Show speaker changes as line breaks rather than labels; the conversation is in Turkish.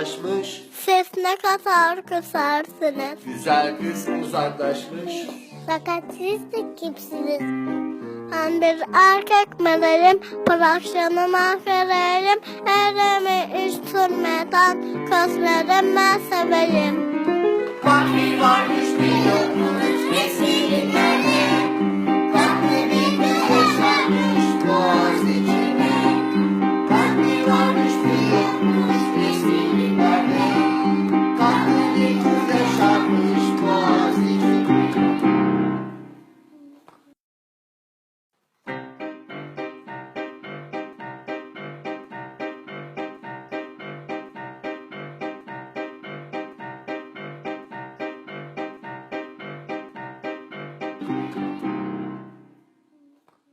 yaklaşmış.
Siz ne kadar kısarsınız.
Güzel kız uzaklaşmış.
Fakat siz de kimsiniz? Ben bir erkek meleğim, bırakşanıma verelim. Elimi üstürmeden gözlerime severim.
Bak bir varmış bir yokmuş Thank you.